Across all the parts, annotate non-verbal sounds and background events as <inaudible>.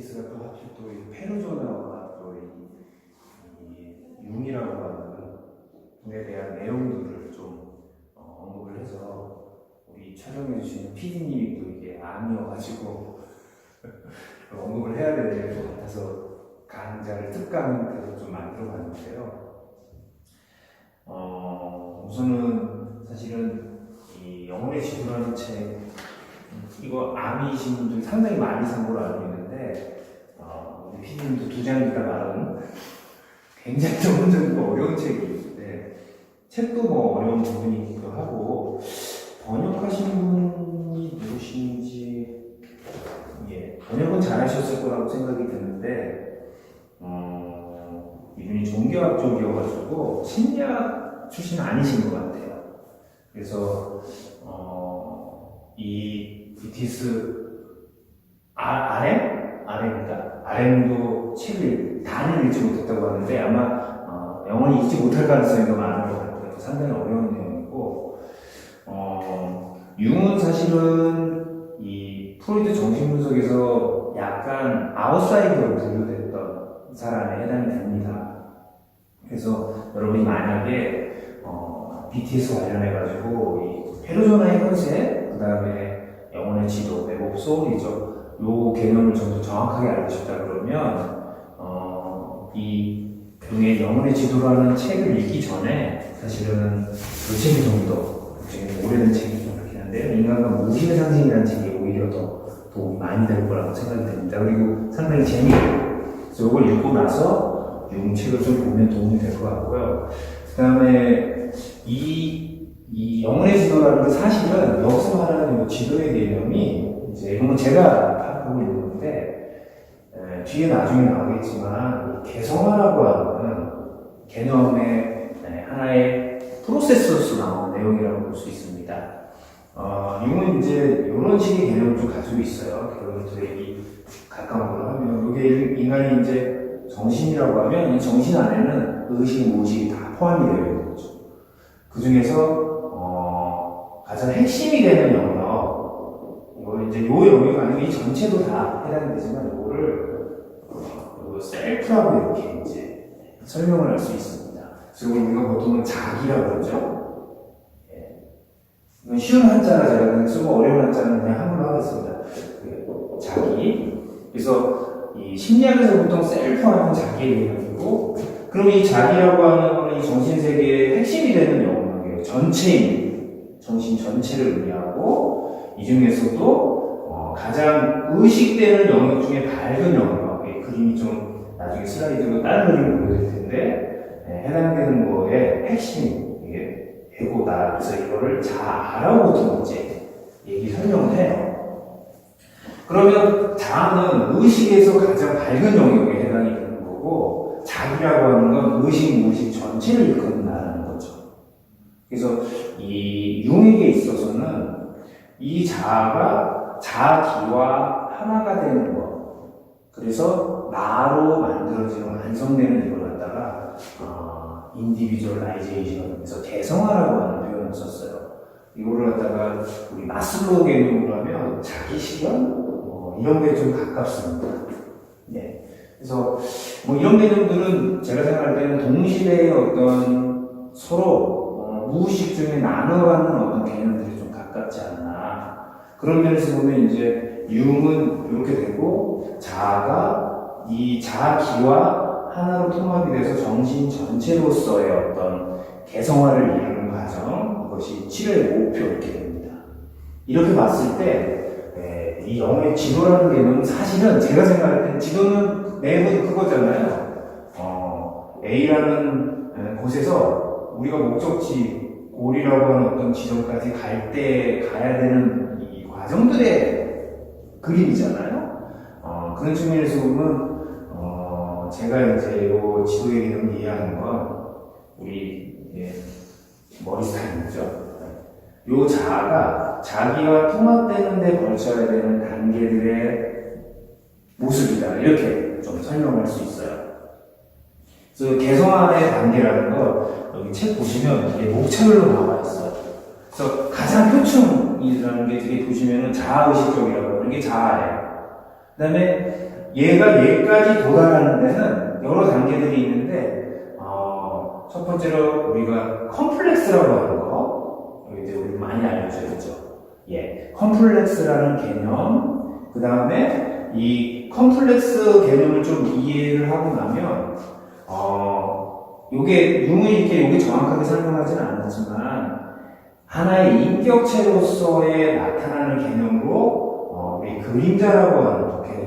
BTS가 또 하필 또이 페르소나와 또이 융이라고 하는 분에 대한 내용들을 좀 어, 언급을 해서 우리 촬영해 주시는 PD님이 또 이게 암이어가지고 <laughs> 언급을 해야 될 것 같아서 강좌를 특강해서 좀 만들어 봤는데요. 어, 우선은 사실은 이 영혼의 지구라는 책 이거 암이신 분들이 상당히 많이 산 걸로 알고 있는데 어, 우리 PD님도 두 장이다 말은 굉장히 <laughs> 전문적이고 어려운 책이 있는데 책도 뭐 어려운 부분이기도 하고 번역하신 분이 누구신지 예, 번역은 잘하셨을 거라고 생각이 드는데 어, 이분이 종교학 쪽이어가지고 심리학 출신 아니신 것 같아요. 그래서 어, 이 BTS 아, RM? RM입니다. RM도 책을 다는 읽지 못했다고 하는데 아마 어, 영원히 읽지 못할 가능성이 더 많은 것 같아요. 상당히 어려운 내용이고 어, 융은 사실은 이 프로이드 정신분석에서 약간 아웃사이더로 분류됐던 사람에 해당이 됩니다. 그래서 여러분이 만약에 어, BTS 관련해가지고 이 페르소나의 컨셉, 그 다음에 영혼의 지도, 웹업 소울이죠. 요 개념을 좀 더 정확하게 알고 싶다 그러면 어, 이 등의 영혼의 지도라는 책을 읽기 전에 사실은 그 책이 좀더 굉장히 오래된 책이 좀 그렇긴 한데요. 인간과 무심의 상징이라는 책이 오히려 더 도움이 많이 될 거라고 생각이 됩니다. 그리고 상당히 재미있고 그래서 이걸 읽고 나서 용 책을 좀 보면 도움이 될 것 같고요. 그 다음에 이, 이 영혼의 지도라는 게 사실은 여기서 말하는 이 지도의 개념이 이제 이건 제가 파악하고 있는 건데 에, 뒤에 나중에 나오겠지만 이 개성화라고 하는 개념의 에, 하나의 프로세스로서 나오는 내용이라고 볼 수 있습니다. 어, 이건 이제 이런 식의 개념을 좀 가지고 있어요. 결혼들이 가까운 걸로 하면 이게 인간이 이제 정신이라고 하면 이 정신 안에는 의식, 무의식이 다 포함이 되어 있는 거죠. 그 중에서 어, 가장 핵심이 되는 영역, 이거 이제 요 영역 아니면 이 전체도 다 해당이 되지만 이거를 셀프라고 이렇게 이제 설명을 할 수 있습니다. 이걸 우리가 보통은 자기라고 그러죠. 예. 쉬운 한자라 제가 쓰고 어려운 한자는 그냥 한글로 하겠습니다. 그 자기. 그래서 이 심리학에서 보통 셀프하는 자기의 개념이고, 그럼 이 자기라고 하는 거는 이 정신세계의 핵심이 되는 영역이에요. 전체인, 정신 전체를 의미하고, 이 중에서도 어, 가장 의식되는 영역 중에 밝은 영역, 이 그림이 좀 나중에 슬라이드로 다른 그림을 보여드릴 텐데, 예, 해당되는 거의 핵심, 이게 에고다. 그래서 이거를 자아라고 두 번째 얘기 설명을 해요. 그러면 자아는 의식에서 가장 밝은 영역에 해당이 되는 거고, 자기라고 하는 건 의식, 무의식 전체를 일컫는다는 거죠. 그래서 이 융에게 있어서는 이 자아가 자기와 하나가 되는 것. 그래서 나로 만들어지는 완성되는 이걸 갖다가 어, 인디비주얼라이제이션 그래서 대성화라고 하는 표현을 썼어요. 이거를 갖다가 우리 마슬로우 개념으로 하면 자기 실현 뭐 이런 게 좀 가깝습니다. 네. 그래서 뭐 이런 개념들은 제가 생각할 때는 동시대의 어떤 서로 어, 무의식 중에 나눠가는 어떤 개념들이 좀 가깝지 않나. 그런 면에서 보면 이제 융은 이렇게 되고 자아가 이 자기와 하나로 통합이 돼서 정신 전체로서의 어떤 개성화를 이루는 과정, 그것이 치료의 목표 이렇게 됩니다. 이렇게 봤을 때, 에, 이 영어의 지도라는 개념은 사실은 제가 생각할 때는 지도는 내부 그거잖아요. 어, A라는 에, 곳에서 우리가 목적지, 골이라고 하는 어떤 지점까지 갈 때 가야 되는 이 과정들의 그림이잖아요. 어, 그런 측면에서 보면, 어, 제가 이제 요 지도의 개념을 이해하는 건, 우리, 예, 머리 스타일이죠. 요 자아가 자기와 통합되는 데 걸쳐야 되는 단계들의 모습이다. 이렇게 좀 설명할 수 있어요. 그래서 개성화의 단계라는 거, 여기 책 보시면 이게 목차별로 나와 있어요. 그래서 가장 표충이라는 게 되게 보시면은 자아의식 쪽이라고 하는 게 자아예요. 그 다음에 얘가 얘까지 도달하는 데는 여러 단계들이 있는데 어, 첫 번째로 우리가 컴플렉스라고 하는 거 이제 우리 많이 알려져 있죠. 예, 컴플렉스라는 개념 그 다음에 이 컴플렉스 개념을 좀 이해를 하고 나면 어, 요게 융이 이렇게 요게 정확하게 설명하지는 않았지만 하나의 인격체로서의 나타나는 개념으로 어, 우리 그림자라고 하는 있어요.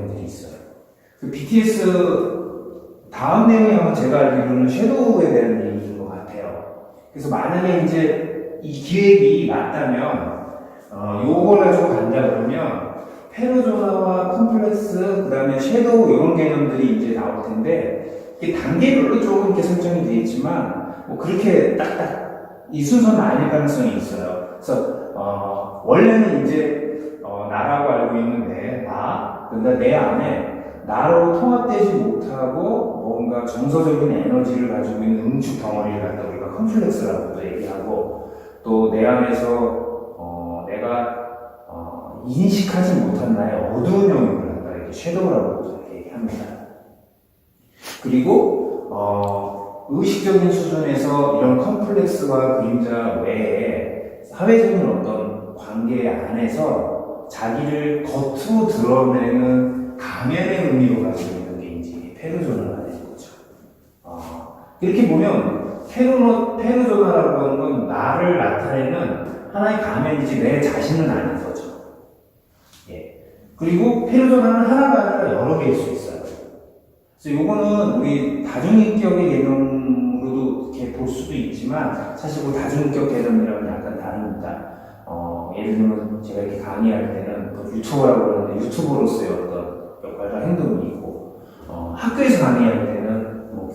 그 BTS 다음 내용이 아마 제가 알기로는 섀도우에 대한 얘기인 것 같아요. 그래서 만약에 이제 이 기획이 맞다면 어, 요걸 가지고 간다 그러면 페르조나와 컴플렉스 그 다음에 섀도우 이런 개념들이 이제 나올 텐데 이게 단계별로 조금 이렇게 설정이 되어 있지만 뭐 그렇게 딱딱 이 순서는 아닐 가능성이 있어요. 그래서 어, 원래는 이제 어, 나라고 알고 있는데 나, 근데 내 안에 나로 통합되지 못하고 뭔가 정서적인 에너지를 가지고 있는 응축 덩어리를 갖다 우리가 컴플렉스라고도 얘기하고 또 내 안에서 어, 내가 어, 인식하지 못한 나의 어두운 영역을 갖다 이렇게 섀도우라고 얘기합니다. 그리고 어, 의식적인 수준에서 이런 컴플렉스와 그림자 외에 사회적인 어떤 관계 안에서 자기를 겉으로 드러내는 가면의 의미로 가지고 있는 게 이제 페르조나가 되는 거죠. 어, 이렇게 보면 페르노, 페르조나라고 하는 건 나를 나타내는 하나의 가면이지 내 자신은 아닌 거죠. 예. 그리고 페르조나는 하나가 아니라 여러 개일 수 있어요. 그래서 요거는 우리 다중인격의 개념으로도 이렇게 볼 수도 있지만 사실 그 다중인격 개념이랑은 약간 다릅니다. 어, 예를 들면 제가 이렇게 강의할 때는 그 유튜버라고 그러는데 유튜버로서의 어떤 역할과 행동이 있고 어, 학교에서 강의할 뭐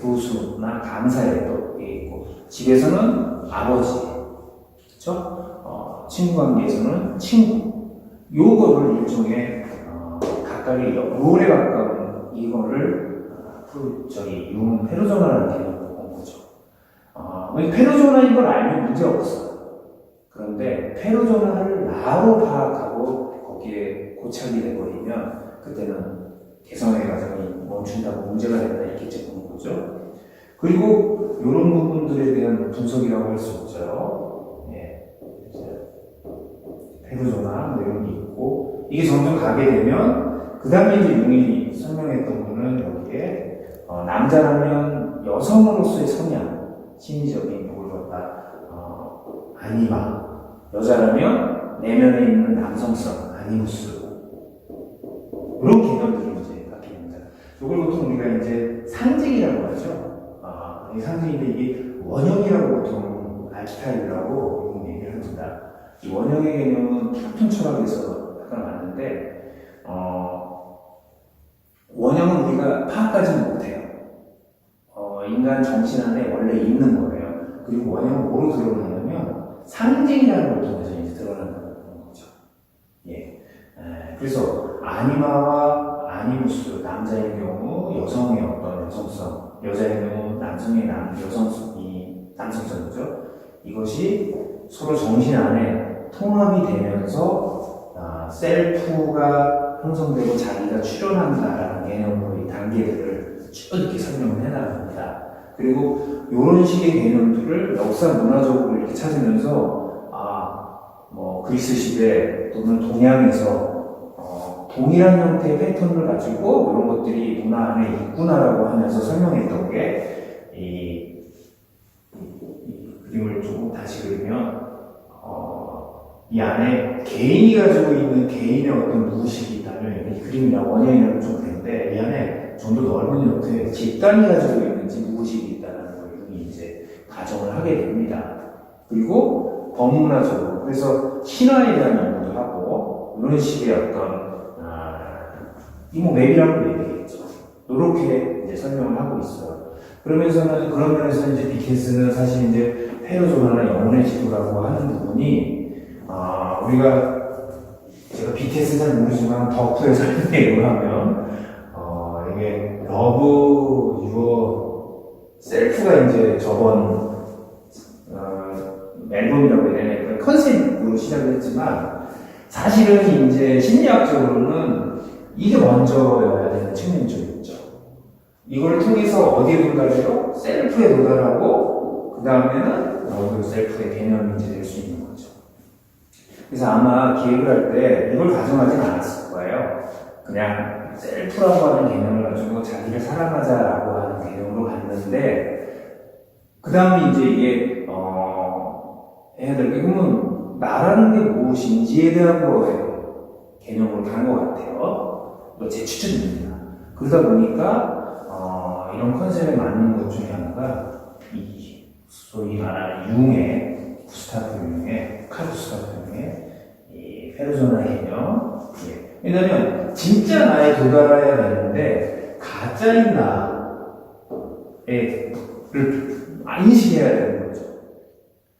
교수나 강사의 또 있고 집에서는 아버지 그렇죠? 어, 친구 관계에서는 친구 요거를 일종의 어, 각각의 롤에 가까운 이거를 어, 그 저기 융 페르조나라는 개념으로 본 거죠. 어, 페르조나인 걸 알면 문제 없어요. 그런데 페르조나를 나로 파악하고 거기에 고착이 돼버리면 그때는 개성의 과정이 멈춘다고 문제가 된다 이렇게 보는 거죠. 그리고 이런 부분들에 대한 분석이라고 할 수 있죠. 예. 이제 페르조나 뭐 이런 게 있고 이게 점점 가게 되면 그 다음에 이제 용이 설명했던 거는 여기에 어, 남자라면 여성으로서의 성향, 심리적인 요걸 갖다 어, 아니마 여자라면 내면에 있는 남성성, 아니무스 이런 개념들이 이제 바뀝니다. 이걸 보통 우리가 이제 상징이라고 하죠. 상징인데 이게 원형이라고 보통 알키타입이라고 얘기를 합니다. 이 원형의 개념은 플라톤 철학에서 약간 왔는데 어, 원형은 우리가 파악하지는 못해요. 어, 인간 정신 안에 원래 있는 거예요. 그리고 원형은 뭐로 드러나냐면 상징이라는 걸 통해서 이제 드러난다는 거죠. 예. 에, 그래서 아니마와 아니무스 남자의 경우 여성의 어떤 여성성, 여자의 경우 남성의 남 여성성이 남성성이죠. 이것이 서로 정신 안에 통합이 되면서 아, 셀프가 형성되고 자기가 출현한다라는 개념으로 이 단계들을 쭉 이렇게 설명을 해나갑니다. 그리고 이런 식의 개념들을 역사 문화적으로 이렇게 찾으면서 아, 뭐 그리스 시대 또는 동양에서 어, 동일한 형태의 패턴을 가지고 이런 것들이 문화 안에 있구나라고 하면서 설명했던 게이 그림을 조금 다시 그리면 어, 이 안에 개인이 가지고 있는 개인의 어떤 무의식이 있다면 이 그림이나 원형이라고 좀 되는데 이 안에 좀 더 넓은 형태의 집단이 가지고 있는지 무의식이 있다는 걸 이제 가정을 하게 됩니다. 그리고 범문화적으로 그래서 신화에 대한 연구도 하고 이런 식의 어떤 아, 이뭐 맵이라고 얘기했죠. 이렇게 이제 설명을 하고 있어요. 그러면서는 그런 면에서 이제 BTS는 사실 이제 페르조나나 영혼의 지도라고 하는 부분이 아, 우리가 제가 BTS 잘 모르지만 덕후의 설명을 하면 어, 이게 러브 유어 셀프가 이제 저번 어, 앨범이라고 해야 되나 그 컨셉으로 시작을 했지만 사실은 이제 심리학적으로는 이게 먼저여야 되는 측면이 좀 있죠. 이걸 통해서 어디에 도달해요? 셀프에 도달하고 그 다음에는 너도 셀프의 개념이 이제 될 수 있는 거죠. 그래서 아마 기획을 할 때 이걸 가정하진 않았을 거예요. 그냥 셀프라고 하는 개념을 가지고 자기를 사랑하자라고 하는 개념으로 갔는데 그 다음에 이제 이게 어 해야 될 게 그러면 나라는 게 무엇인지에 대한 거에 개념으로 간것 같아요. 뭐제 추천입니다. 그러다 보니까 어, 이런 컨셉에 맞는 것 중에 하나가 이 소위 말하는 융의 구스타프 융의 칼 구스타프 융의 이 페르소나 개념. 예. 왜냐면 진짜 나에 도달해야 되는데 가짜인 나를 인식해야 되는 거죠.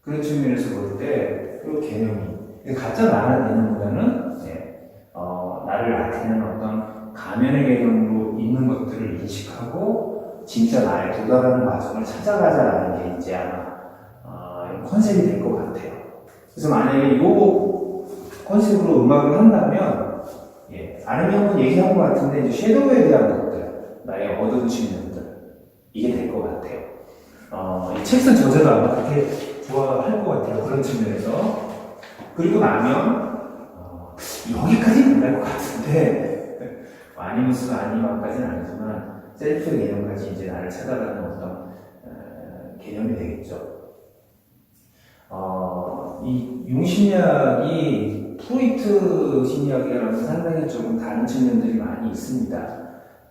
그런 측면에서 볼 때 그 개념이 가짜 나라 되는 보다는 예, 어, 나를 나타내는 어떤 가면의 개념으로 있는 것들을 인식하고 진짜 나에 도달하는 과정을 찾아가자라는 게 이제 아마 어, 컨셉이 될 것 같아요. 그래서 만약에 이 컨셉으로 음악을 한다면 예, 아는 형은 얘기한 것 같은데 이제 섀도우에 대한 것들, 나의 어두운 측면들 이게 될 것 같아요. 어, 이 책선 저자도 아마 그렇게 좋아할 것 같아요. 그런 측면에서. 그리고 나면 어, 여기까지는 안갈것 같은데 아니무스가 아니마까지는 아니지만 셀프 개념까지 이제 나를 찾아가는 어떤 어, 개념이 되겠죠. 어, 이 융심리학이 프로이트 심리학이랑은 상당히 조금 다른 측면들이 많이 있습니다.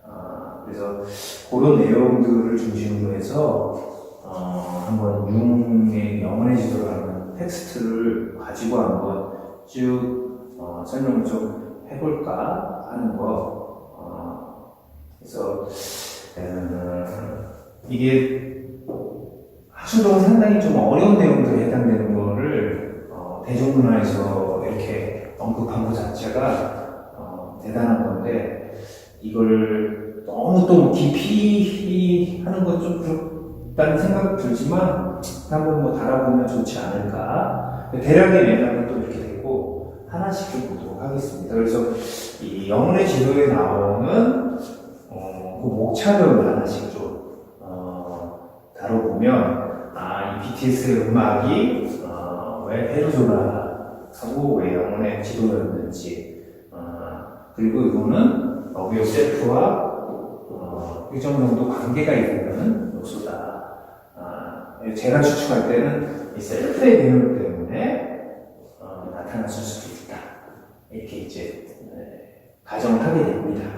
어, 그래서 그런 내용들을 중심으로 해서 어, 한번 융의 영혼의 지도라는 텍스트를 가지고 한번 쭉 어, 설명을 좀 해볼까 하는 거. 어, 그래서 음, 이게 하수동은 상당히 좀 어려운 내용들에 해당되는 거를 어, 대중문화에서 이렇게 언급한 것 자체가 어, 대단한 건데 이걸 너무 또 깊이 하는 건 좀 그렇 다는 생각 들지만 한번 뭐 달아보면 좋지 않을까 대략의 맥락은 또 이렇게 되고 하나씩 좀 보도록 하겠습니다. 그래서 이 영혼의 지도에 나오는 어, 그 목차를 하나씩 좀 어, 다뤄보면 아, 이 BTS의 음악이 어, 왜 페르소나하고 왜 영혼의 지도였는지 어, 그리고 이거는 러브 셀프와 어, 일정 정도 관계가 있는 요소다. 아, 제가 추측할 때는 이 셀프의 개념 때문에 어, 나타났을 수도 있다. 이렇게 이제 네, 가정을 하게 됩니다.